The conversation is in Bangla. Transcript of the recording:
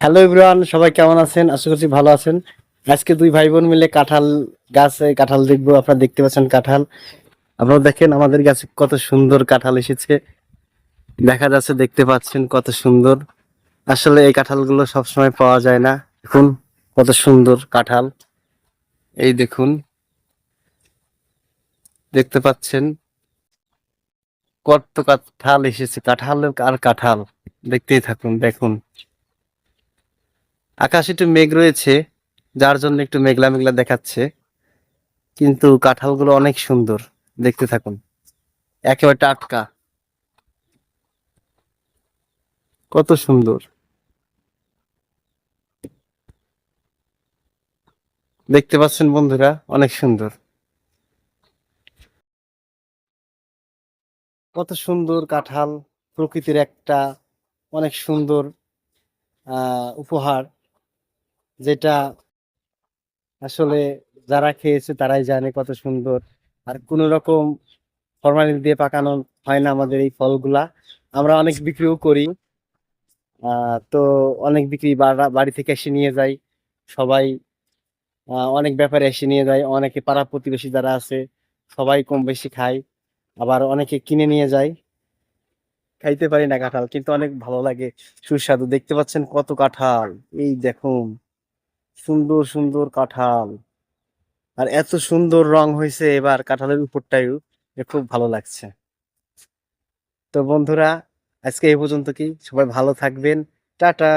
হ্যালো ইব্রান সবাই কেমন আছেন? আশা করছি ভালো আছেন। আজকে দুই ভাই বোন মিলে কাঁঠাল গাছে কাঁঠাল দেখব। আপনারা দেখতে পাচ্ছেন কাঁঠাল। আপনারা দেখেন আমাদের গাছে কত সুন্দর কাঁঠাল এসেছে। দেখা যাচ্ছে, দেখতে পাচ্ছেন কত সুন্দর। আসলে এই কাঁঠালগুলো সবসময় পাওয়া যায় না। দেখুন, কত সুন্দর কাঁঠাল। এই দেখুন। দেখতে পাচ্ছেন কত কাঁঠাল এসেছে। কাঁঠাল আর কাঁঠাল। দেখতেই থাকুন, দেখুন। আকাশ একটু মেঘ রয়েছে, যার জন্য একটু মেঘলা মেঘলা দেখাচ্ছে, কিন্তু কাঁঠালগুলো অনেক সুন্দর, দেখতে থাকুন। একেবারে টাটকা। কত সুন্দর। দেখতে পাচ্ছেন বন্ধুরা, অনেক সুন্দর। কত সুন্দর কাঁঠাল, প্রকৃতির একটা অনেক সুন্দর উপহার। যেটা আসলে যারা খেয়েছে তারাই জানে কত সুন্দর। আর কোনো রকম ফরমালিন দিয়ে পাকানো হয় না আমাদের এই ফলগুলা। আমরা অনেক বিক্রিও করি। তো অনেক বিক্রি বাড়া- থেকে এসে নিয়ে যাই। সবাই অনেক ব্যাপারে এসে নিয়ে যায়। অনেকে পাড়া প্রতিবেশী যারা আছে, সবাই কম বেশি খায়। আবার অনেকে কিনে নিয়ে যায়। খাইতে পারি না কাঁঠাল, কিন্তু অনেক ভালো লাগে। সুস্বাদু। দেখতে পাচ্ছেন কত কাঁঠাল। এই দেখুন। সুন্দর সুন্দর কাঁঠাল। আর এত সুন্দর রং হয়েছে এবার কাঁঠালের উপরটাও খুব ভালো লাগছে। তো বন্ধুরা, আজকে এই পর্যন্ত কি? সবাই ভালো থাকবেন। টাটা!